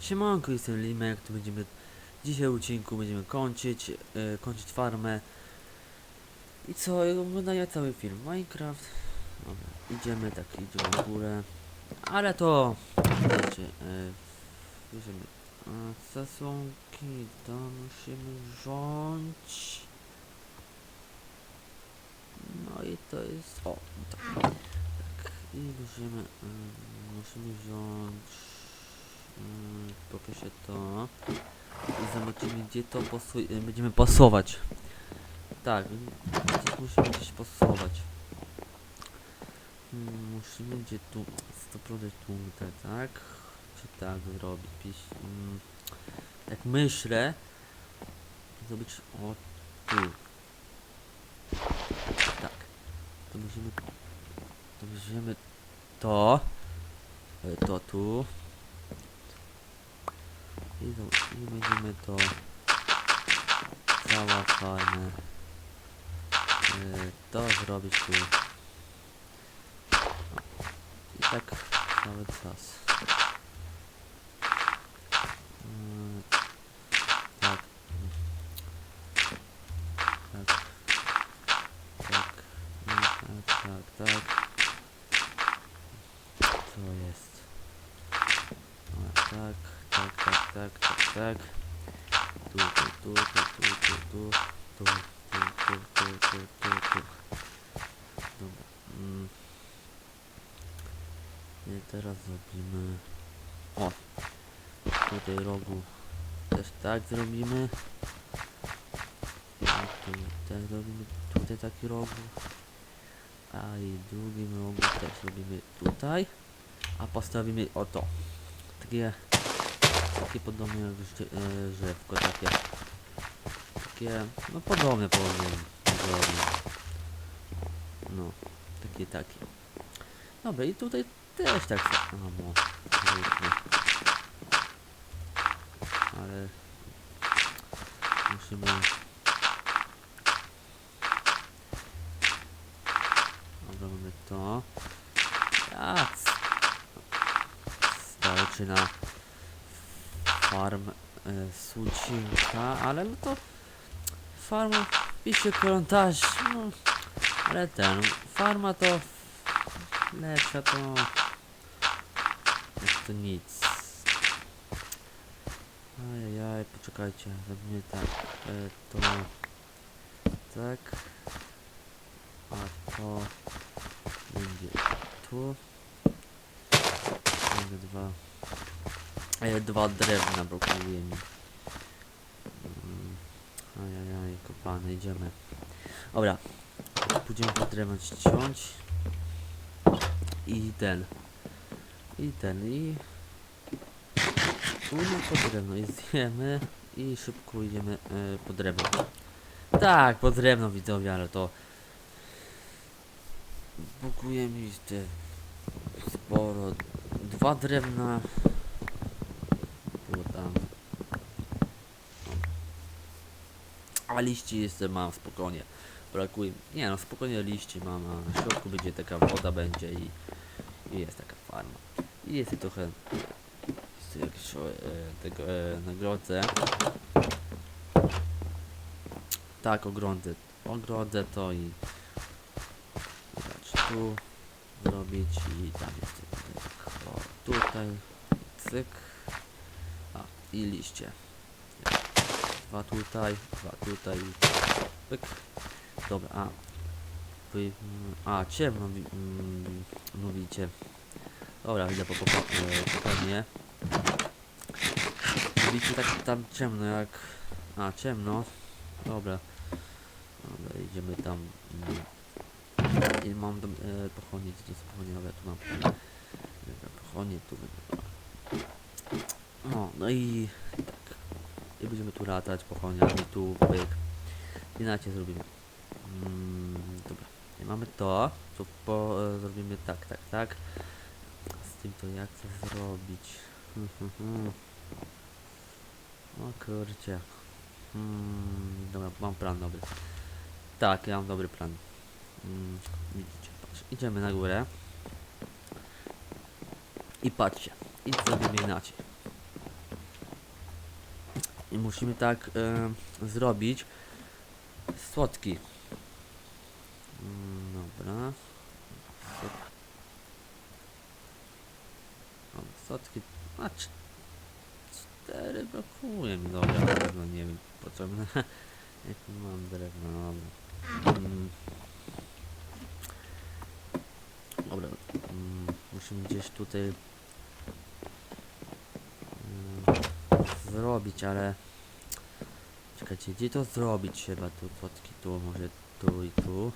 Siemanko, jestem Limek, tu będziemy dzisiaj odcinku będziemy kończyć, e, kończyć farmę i co, oglądania cały film Minecraft. Dobra, idziemy tak, idziemy w górę, ale to, wiecie, e, bierzemy zasłonki, to musimy wziąć. No i to jest, o, tak, tak i musimy, e, musimy wziąć Mm, Poproszę to. I zobaczymy gdzie to y, będziemy pasować. Tak, gdzieś musimy gdzieś pasować. Mm, musimy gdzie tu 100% tutaj, tak? Czy tak zrobić? Piś, mm, tak myślę. Zrobić o tu. Tak. To musimy. To weźmiemy to. e, To tu. I, i będziemy to. Cała farmę y, to zrobić tu. I tak cały czas Y, tak tak tak i tak tak tak to jest Dobra, tak tak, tak, tak, tak, tak. Tu, tu, tu, tu, tu, tu, tu, tu, tu, tu, tu, tu, tu, tu. Dobra. Mm. I teraz zrobimy... O! Tutaj rogu też tak zrobimy. A tu tak zrobimy tutaj taki rogu. A i drugim rogu też robimy tutaj. A postawimy o to. Takie takie podobnie jak drze- drzewko takie takie no podobne powiem no takie takie. Dobra i tutaj też tak samo ale musimy dobra to. A starczy na farm e, Sucinka, ale no to farma pisze komentarz, no ale ten, farma to lepsza to jest to nic. Ajajaj, poczekajcie, zrobimy tak, e, to tak, a to będzie tu, będzie dwa dwa drewna brakuje mi. Mm, Ajajaj, kopany, idziemy. Dobra. Pójdziemy po drewno ściąć. I ten. I ten, i... Pójdziemy po drewno i zjemy. I szybko idziemy e, po drewno. Tak, po drewno widzowie, ale to... Brakuje mi te... Sporo. Dwa drewna było tam. No. A liści jeszcze mam spokojnie. Brakuje. Nie no, spokojnie liści mam, a na środku będzie taka woda będzie i, i jest taka farma. I jest tu trochę jest jakieś e, tego e, nagrodzę. Tak, ogrodzę. Ogrodzę to i zobacz, tu zrobić i tam jest o, tutaj cyk a, i liście. Dwa tutaj, dwa tutaj. Pyk. Dobra, a. Wy, a, ciemno mm, mówicie. Dobra, idę po poprawnie. Mówicie tak tam ciemno jak... A, ciemno. Dobra. Dobra, idziemy tam. mm. I mam tam e, pochodnie, gdzie jest pochodnie, dobra, tu mam pochodnie. Tu będę. No, no i. I będziemy tu latać pochoniami, tu pyk. Inaczej zrobimy. Mm, dobra. I mamy to, co po, e, zrobimy tak, tak, tak. Z tym to jak to zrobić? Hmm, hmm, hmm. O. Hmm, dobra, mam plan dobry. Tak, ja mam dobry plan. Mm, widzicie, patrz. Idziemy na górę. I patrzcie. I zrobimy inaczej. I musimy tak e, zrobić słodki. Mm, dobra. Słodki. A cz- cztery brakuje mi. Dobra, drewno nie wiem potrzebne. Jak mam drewno, dobra. Mm. Dobra, mm, musimy gdzieś tutaj mm, zrobić, ale czekajcie, gdzie to zrobić? Trzeba tu fotki, tu może tu i tu.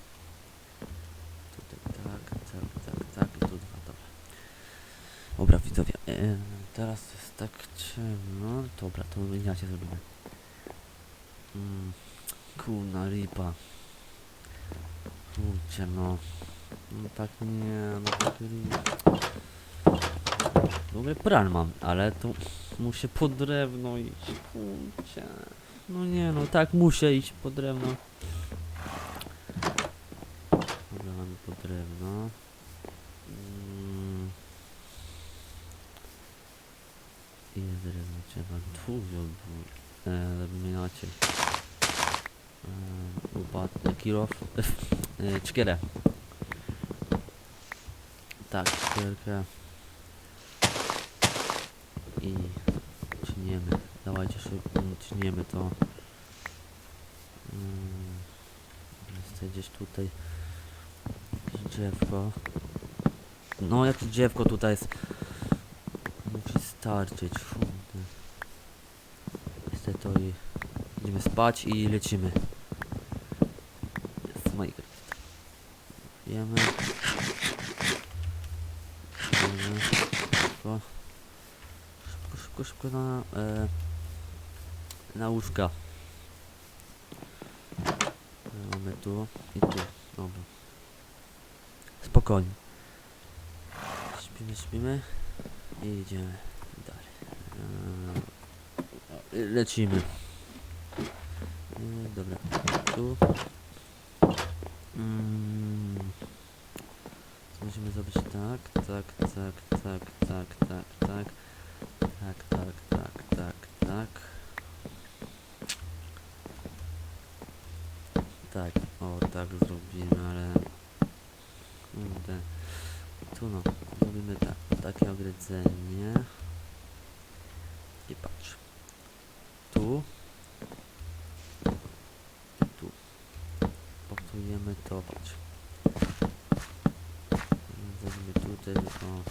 Tutaj tak, tak, tak, tak i tu dwa, dobra. Dobra widzowie, e, teraz jest tak ciemno, dobra, to inaczej zrobimy. Mm, kurna lipa kurczę no. No tak nie, no tak. Dobry plan mam, ale tu muszę po drewno iść, kurczę. No nie no, tak muszę iść po drewno. Dobra, mamy po drewno. Mm. Ile drewna trzeba? Dużo, dużo. E, robimy inaczej. E, upadł, kilof, czkierę. Tak, szkierkę. I tniemy. Dawajcie szybko, tniemy to. Mm, Jest gdzieś tutaj drzewko. No, jakieś drzewko tutaj jest. Musi starczyć. Niestety to i idziemy spać i lecimy. Jest Minecraft. Wiemy. Szybko. Szybko, szybko, szybko na, e, na łóżka. E, Mamy tu i tu. Dobra. Spokojnie. Śpimy, śpimy i idziemy dalej. E, lecimy. E, dobra. Tu. Mm. Musimy zrobić tak, tak, tak, tak, tak. Tak, tak, tak, tak, tak. Tak, o tak zrobimy, ale... Kurde. Tu no, zrobimy tak, takie ogrodzenie. I patrz. Tu. I tu. Poktujemy to, patrz. Zrobimy tutaj, o.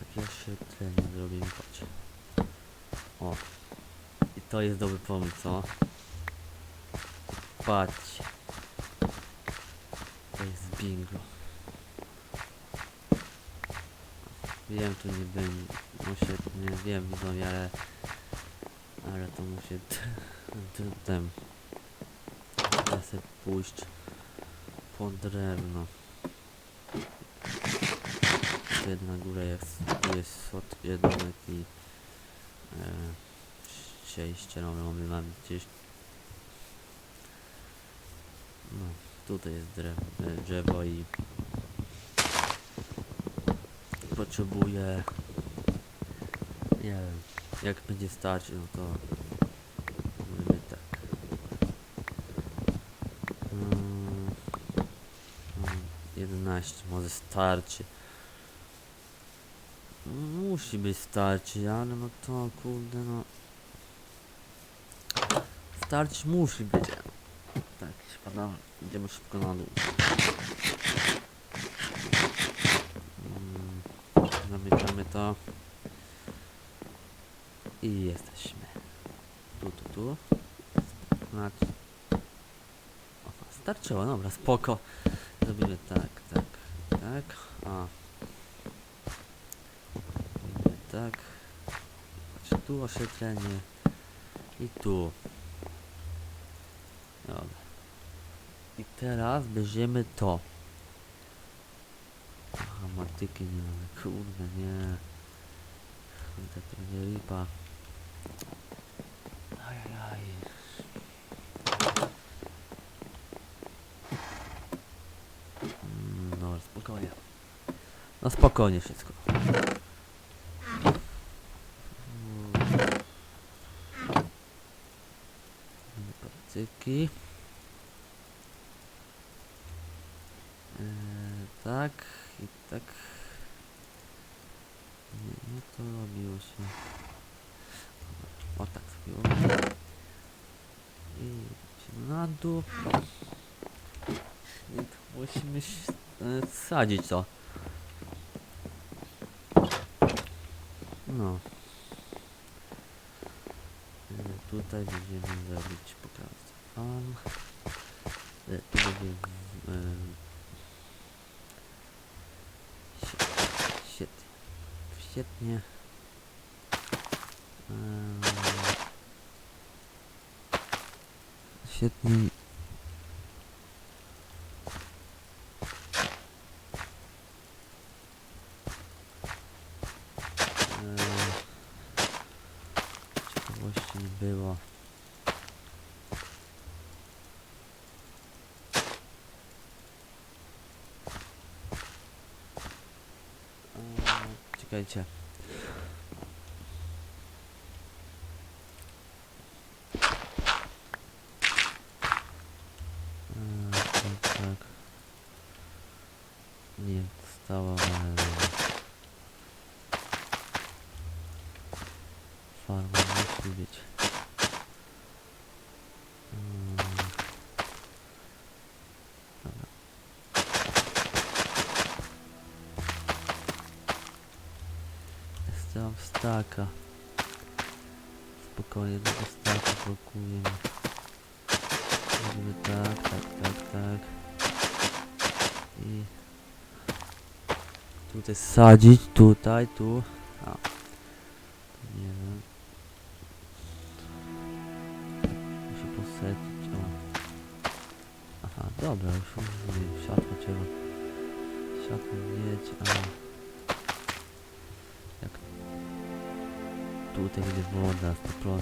Takie oświetlenie zrobimy, patrz. O. I to jest dobry pomysł, co? Patrzcie. To jest bingo. Wiem, tu nie wiem, muszę, nie wiem, widzowie, ale... Ale to muszę... t- Tem... Ja sobie pójść po drewno. Wtedy na górę jest, tu jest od jedynek i e, przejście, no mamy gdzieś no, tutaj jest e, drzewo i potrzebuję nie wiem, jak będzie stać, no to zrobimy tak. Mm, mm, 11 może starczy Musi być starczy, ale no to kurde no. Starć musi być Tak, spadamy, idziemy szybko na dół. Mm, Zamykamy to. I jesteśmy. Tu, tu, tu. Znaczy o, Starczyło, dobra, spoko. Zrobimy tak, tak, tak. A Robimy tak. Patrz, tu oświetlenie. I tu. Dobra i teraz bierzemy to. Aha, matyki nie mamy, kurde nie. Kurde, tak to nie lipa. Ajajaj. No, spokojnie. No spokojnie wszystko. Patyki. E, tak i tak. Nie, nie to robiło się. O tak zrobiło. I idziemy na dół. I tu musimy ś- e, sadzić to. No. E, Tutaj będziemy zrobić pokaz farm. E, Tu będzie университет мне... Э, университет мне Eee, Czekajcie. Eee, tak, Spokojnie tego staka blokujemy. Robimy tak, tak, tak, tak. I tutaj sadzić, tutaj, tu. A. Nie wiem. Muszę posadzić, o. Aha, dobra, już rozumiem. Światło trzeba. Światło mieć, a... Tutaj będzie woda, 100%.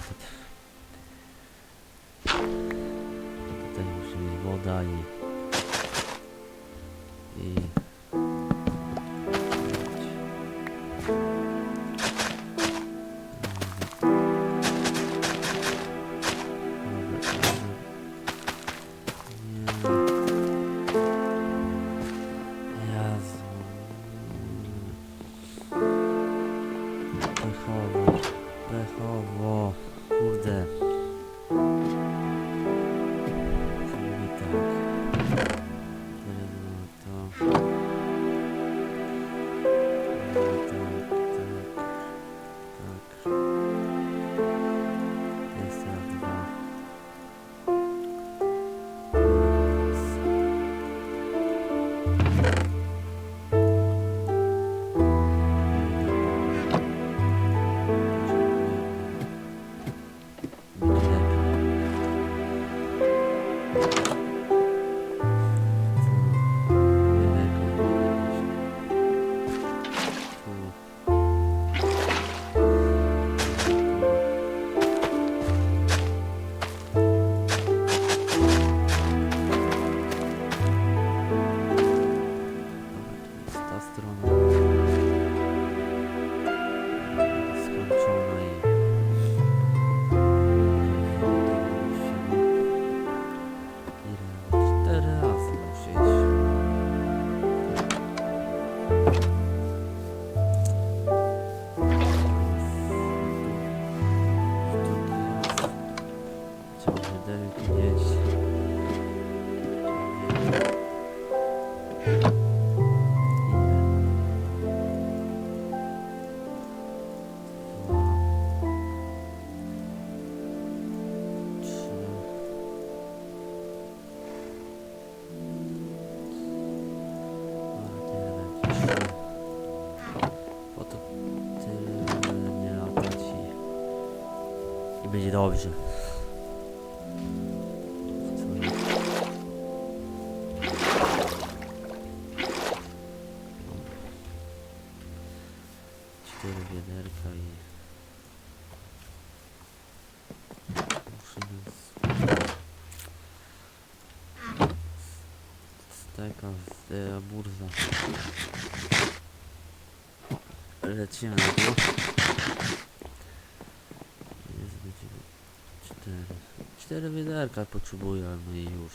Tutaj musi być woda i... I... dobrze. Cztery wiaderka i muszymy z... steka e, burza. Lecimy na dół. Jest będziemy cztery. wiaderka potrzebuję, no i już.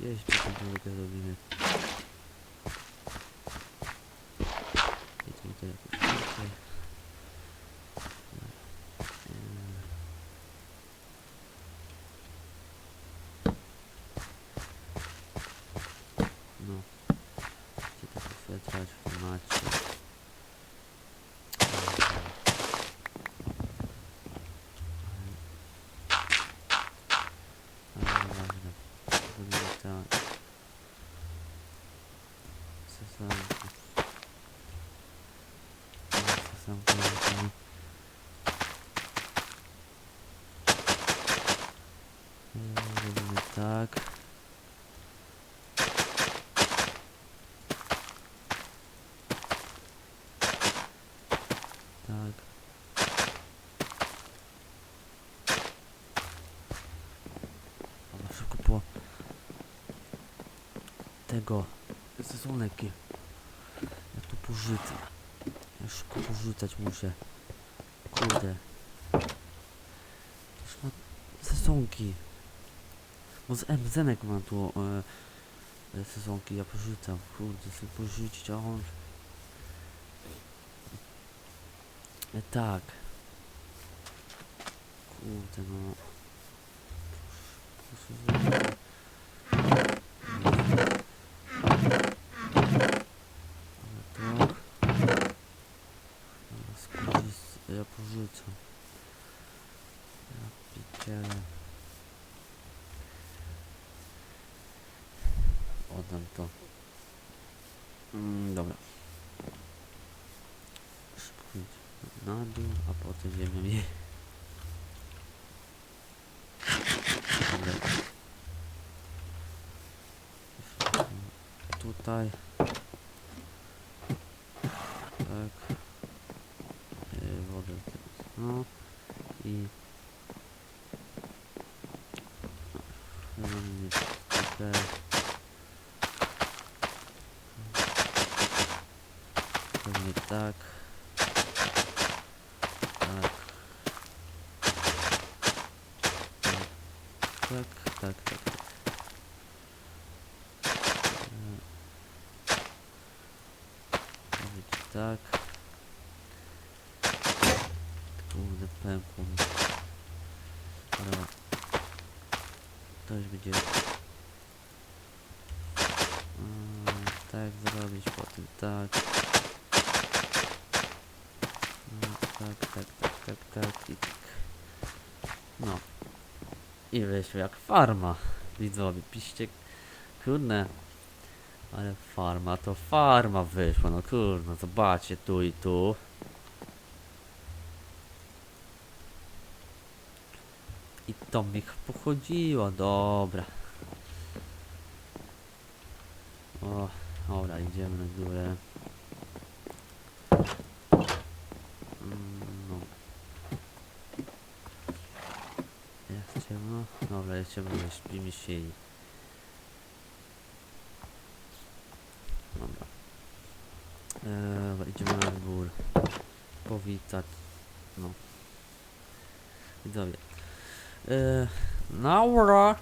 Gdzieś tu tą drugę robimy. I tutaj jakoś tutaj. Eee. No. Gdzie to poświetlać w temacie? Ale ważne. Zrobimy tak. Tak. Tak. Dobra, szybko po tego sezonek. Ja porzucę. Ja szybko porzucać muszę. Kurde. Już ma sezonki. Bo z MZnek mam tu e, e, sezonki, ja. Kurde, chcę porzucić, a on... E, tak. Kurde no. Proszę zrobić. Ale to... Dobra, skrócić, ja porzucam. Ja picielę. Oddam to. Mm, dobra. Szybko na dół, a potem je. Tutaj. Tak. Yy, wodę teraz. No. I... Zielony tutaj. Pewnie tak. Tak. Tak, tak, tak, tak. E, Może być tak. Kurde, pękło mi. Dobra. To już będzie... Mm, tak zrobić, potem tak. No, tak, tak, tak, tak, tak i tak. No. I wyszło jak farma. Widzowie, piszcie. Kurde. Ale farma to farma wyszła, no kurde, zobaczcie tu i tu. I to mi pochodziło, dobra. O, dobra, idziemy na górę. Mm, No. Jest ciemno? Dobra, ciemno, już śpimy się. Dobra. Eee, idziemy na górę. Powitać. No. Widzowie. Eee, Naura!